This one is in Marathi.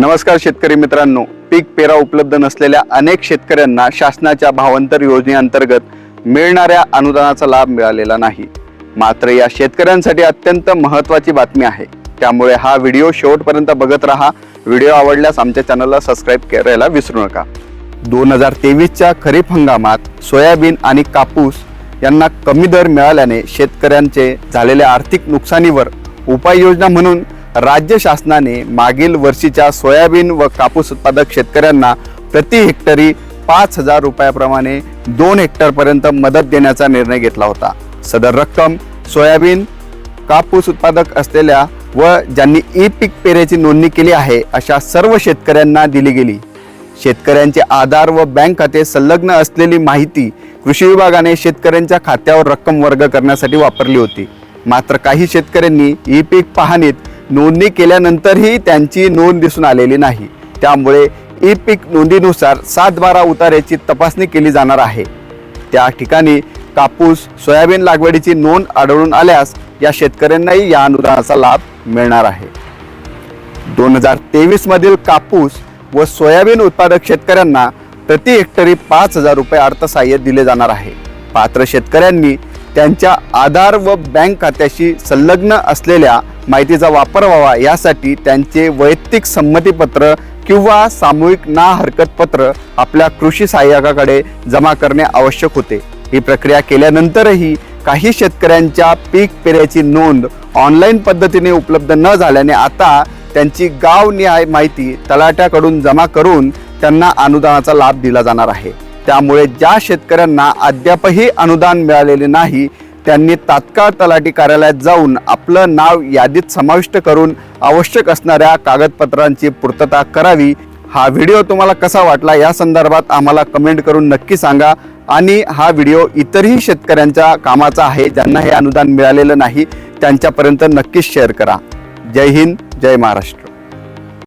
नमस्कार शेतकरी मित्रांनो. पीक पेरा उपलब्ध नसलेल्या अनेक शेतकऱ्यांना शासनाच्या भावांतर योजनेअंतर्गत मिळणाऱ्या अनुदानाचा लाभ मिळालेला नाही. मात्र या शेतकऱ्यांसाठी अत्यंत महत्त्वाची बातमी आहे. त्यामुळे हा व्हिडिओ शेवटपर्यंत बघत राहा. व्हिडिओ आवडल्यास आमच्या चॅनलला सबस्क्राईब करायला विसरू नका. दोन हजार तेवीसच्या खरीप हंगामात सोयाबीन आणि कापूस यांना कमी दर मिळाल्याने शेतकऱ्यांचे झालेल्या आर्थिक नुकसानीवर उपाययोजना म्हणून राज्य शासनाने मागील वर्षीच्या सोयाबीन व कापूस उत्पादक शेतकऱ्यांना प्रति हेक्टरी पाच हजार रुपयाप्रमाणे दोन हेक्टरपर्यंत मदत देण्याचा निर्णय घेतला होता. सदर रक्कम सोयाबीन कापूस उत्पादक असलेल्या व ज्यांनी ई पीक पेरेची नोंदणी केली आहे अशा सर्व शेतकऱ्यांना दिली गेली. शेतकऱ्यांचे आधार व बँक खाते संलग्न असलेली माहिती कृषी विभागाने शेतकऱ्यांच्या खात्यावर रक्कम वर्ग करण्यासाठी वापरली होती. मात्र काही शेतकऱ्यांनी ई पीक पाहणीत नोंदणी केल्यानंतरही त्यांची नोंद दिसून आलेली नाही. त्यामुळे ई पीक नोंदीनुसार सात बारा उतार्याची तपासणी केली जाणार आहे. त्या ठिकाणी कापूस सोयाबीन लागवडीची नोंद आढळून आल्यास या शेतकऱ्यांनाही या अनुदानाचा लाभ मिळणार आहे. दोन हजार तेवीसमधील कापूस व सोयाबीन उत्पादक शेतकऱ्यांना प्रति हेक्टरी पाच हजार रुपये अर्थसहाय्य दिले जाणार आहे. पात्र शेतकऱ्यांनी त्यांच्या आधार व बँक खात्याशी संलग्न असलेल्या माहितीचा वापर व्हावा यासाठी त्यांचे वैयक्तिक संमतीपत्र किंवा सामूहिक ना हरकत पत्र आपल्या कृषी सहाय्यकाकडे जमा करणे आवश्यक होते. ही प्रक्रिया केल्यानंतरही काही शेतकऱ्यांच्या पीक पेऱ्याची नोंद ऑनलाईन पद्धतीने उपलब्ध न झाल्याने आता त्यांची गावनिहाय माहिती तलाट्याकडून जमा करून त्यांना अनुदानाचा लाभ दिला जाणार आहे. त्यामुळे ज्या शेतकऱ्यांना अद्यापही अनुदान मिळालेले नाही त्यांनी तात्काळ तलाठी कार्यालयात जाऊन आपलं नाव यादीत समाविष्ट करून आवश्यक असणाऱ्या कागदपत्रांची पूर्तता करावी. हा व्हिडिओ तुम्हाला कसा वाटला या संदर्भात आम्हाला कमेंट करून नक्की सांगा. आणि हा व्हिडिओ इतरही शेतकऱ्यांच्या कामाचा आहे ज्यांना हे अनुदान मिळालेलं नाही त्यांच्यापर्यंत नक्कीच शेअर करा. जय हिंद जय महाराष्ट्र.